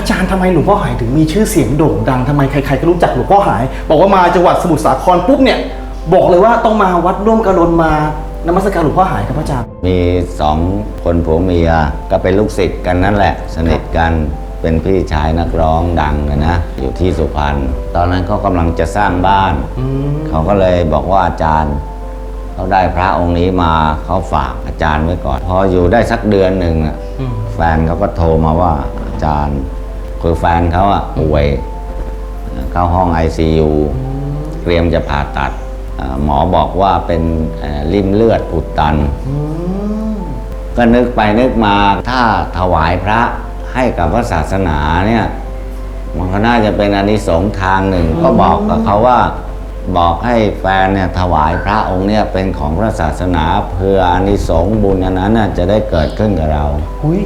ระอาจารย์ทำไมหลวงพ่อหายถึงมีชื่อเสียงโด่งดังทำไมใครๆก็รู้จักหลวงพ่อหาย บอกว่ามาจังหวัดสมุทรสาครปุ๊บเนี่ยบอกเลยว่าต้องมาวัดร่วมกระดนมานมัสการหลวงพ่อหายครับพระอาจารย์ มีสองคนผัวเมียก็เป็นลูกศิษย์กันนั่นแหละ สนิทกันเป็นพี่ชายนักร้องดังนะนะอยู่ที่สุพรรณตอนนั้นเขากำลังจะสร้างบ้าน อืม เขาก็เลยบอกว่าอาจารย์เขาได้พระองค์นี้มาเขาฝากอาจารย์ไว้ก่อน พออยู่ได้สักเดือนหนึ่งอะ อืม แฟนเขาก็โทรมาว่าอาจารย์ คือแฟนเขาอะป่วยเข้าห้อง ICU เตรียมจะผ่าตัดอ่าหมอบอกว่าเป็นเอ่อริ่มเลือดอุดตันอืมก็นึกไปนึกมาถ้าถวายพระให้กับพระศาสนาเนี่ยมันก็น่าจะเป็นอานิสงส์ทางหนึ่ง ก็บอกกับเขาว่าบอกให้แฟนเนี่ยถวายพระองค์เนี่ยเป็นของพระศาสนาเพื่ออานิสงส์บุญอันนั้นน่ะจะได้เกิดขึ้นกับเราหุย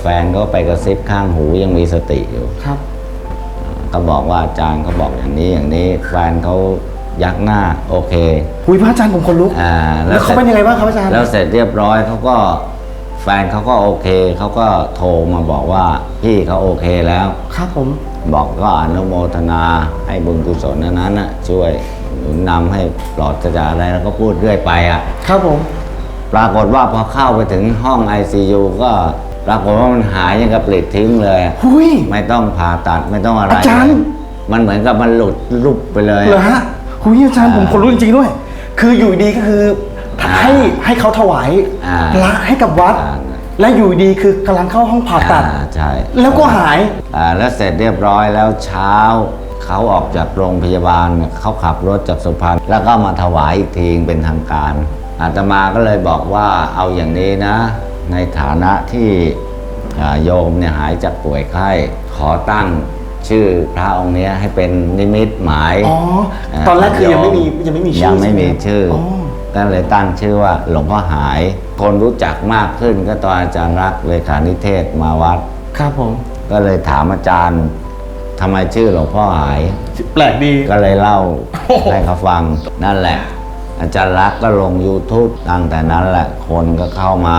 แฟนก็ไปกระซิบข้างหูยังมีสติอยู่ครับก็บอกว่าอาจารย์เขาบอกอย่างนี้อย่างนี้แฟนเขายักหน้าโอเคหุยพระอาจารย์ผมคนลุกอ่าแล้วเขาเป็นยังไงบ้างครับอาจารย์แล้วเสร็จเรียบร้อยเขาก็แฟนเขาก็โอเคเขาก็โทรมาบอกว่าพี่เขาโอเคแล้ว ครับผมบอกก็อนุโมทนาให้บุญกุศลนั้นนั้นน่ะช่วยหนุนนำให้ปลอดจากอะไรแล้วก็พูดเรื่อยไปอะ ครับผม ปรากฏว่าพอเข้าไปถึงห้อง ICU ก็ ปรากฏว่ามันหายยังกับปลิดทิ้งเลย หุย ไม่ต้องผ่าตัดไม่ต้องอะไรอาจารย์มันเหมือนกับมันหลุดลุบไปเลย เหรอฮะหุยอาจารย์ผมคนลุกจริงๆด้วย คืออยู่ดีก็คืออ่าให้ให้เขาถวายอ่าพระให้กับวัด อ่า และอยู่ดีคือกำลังเข้าห้องผ่าตัด อ่าใช่แล้วก็หาย อ่าแล้วเสร็จเรียบร้อยแล้วเช้า เขาออกจากโรงพยาบาลเนี่ยเขาขับรถจากสุพรรณแล้วก็มาถวายอีกทีเป็นทางการอาตมาก็เลยบอกว่าเอาอย่างนี้นะ ในฐานะที่อ่าโยมเนี่ยหายจากป่วยไข้ขอตั้งชื่อพระองค์เนี้ยให้เป็นนิมิตหมายอ๋อาตอนแรกคือยังไม่มีโยังไม่มีชื่อยังไม่มีใช่ไหมชื่อออก็เลยตั้งชื่อว่าหลวงพ่อหาย คนรู้จักมากขึ้นก็ตอนอาจารย์รักษณ์เลขานิเทศมาวัด ครับผม ก็เลยถามอาจารย์ทำไมชื่อหลวงพ่อหาย แปลกดี ก็เลยเล่าโอ้โหให้เขาฟังนั่นแหละ อาจารย์รักษณ์ก็ลง YouTube ตั้งแต่นั้นแหละคนก็เข้ามา